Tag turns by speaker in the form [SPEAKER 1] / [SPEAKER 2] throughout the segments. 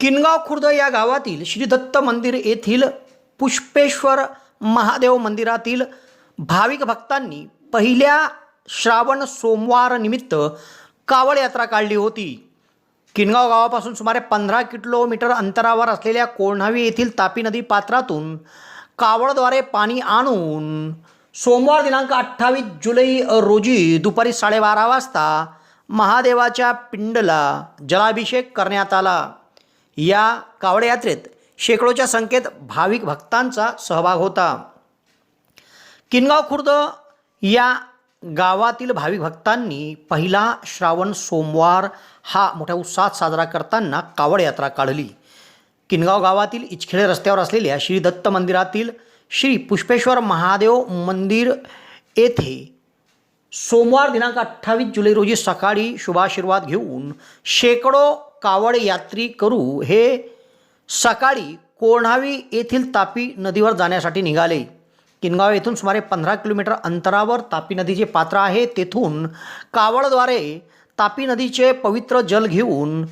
[SPEAKER 1] किनगाव खुर्द या गावातील श्री दत्त मंदिर येथील पुष्पेश्वर महादेव मंदिरातील भाविक भक्तांनी पहिल्या श्रावण सोमवार निमित्त कावड यात्रा काढली होती. किनगाव गावापासून सुमारे पंधरा किलोमीटर अंतरावर असलेल्या कोळणावी येथील तापी नदी पात्रातून कावडद्वारे पाणी आणून सोमवार दिनांक अठ्ठावीस जुलै रोजी दुपारी साडेबारा वाजता महादेवाच्या पिंडला जलाभिषेक करण्यात आला. या कावड यात्रेत शेकडोच्या संख्येत भाविक भक्तांचा सहभाग होता. किनगाव खुर्द या गावातील भाविक भक्तांनी पहिला श्रावण सोमवार हा मोठ्या उत्साहात साजरा करताना कावड यात्रा काढली. किनगाव गावातील इचखेडे रस्त्यावर असलेल्या श्री दत्त मंदिरातील श्री पुष्पेश्वर महादेव मंदिर येथे सोमवार दिनांक अठ्ठावीस जुलै रोजी सकाळी शुभाशीर्वाद घेऊन शेकडो कावड यात्री करू हे सकाळी कोणावी येथील तापी नदीवर जाण्यासाठी निघाले. किनगाव येथून सुमारे पंधरा किलोमीटर अंतरावर तापी नदीचे पात्र आहे. तेथून कावडद्वारे तापी नदीचे पवित्र जल घेऊन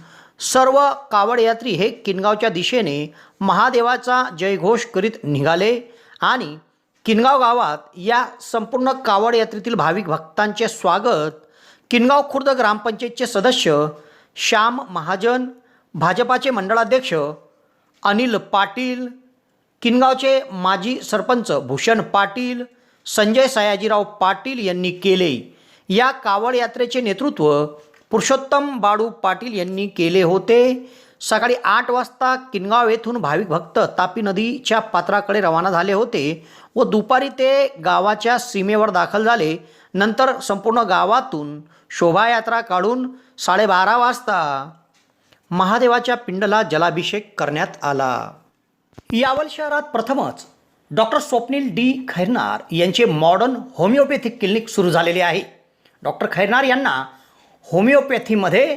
[SPEAKER 1] सर्व कावड यात्री हे किनगावच्या दिशेने महादेवाचा जयघोष करीत निघाले आणि किनगाव गावात या संपूर्ण कावड यात्रेतील भाविक भक्तांचे स्वागत किनगाव खुर्द ग्रामपंचायतचे सदस्य श्याम महाजन भाजपाचे मंडळाध्यक्ष अनिल पाटील किनगावचे माजी सरपंच भूषण पाटील संजय सयाजीराव पाटील यांनी केले. या कावड यात्रेचे नेतृत्व पुरुषोत्तम बाळू पाटील यांनी केले होते. सकाळी आठ वाजता किनगाव येथून भाविक भक्त तापी नदीच्या पात्राकडे रवाना झाले होते व दुपारी ते गावाच्या सीमेवर दाखल झाले. नंतर संपूर्ण गावातून शोभायात्रा काढून साडेबारा वाजता महादेवाच्या पिंडला जलाभिषेक करण्यात आला. यावल शहरात प्रथमच डॉक्टर स्वप्नील डी. खैरनार यांचे मॉडर्न होमिओपॅथिक क्लिनिक सुरू झालेले आहे. डॉक्टर खैरनार यांना होमिओपॅथीमध्ये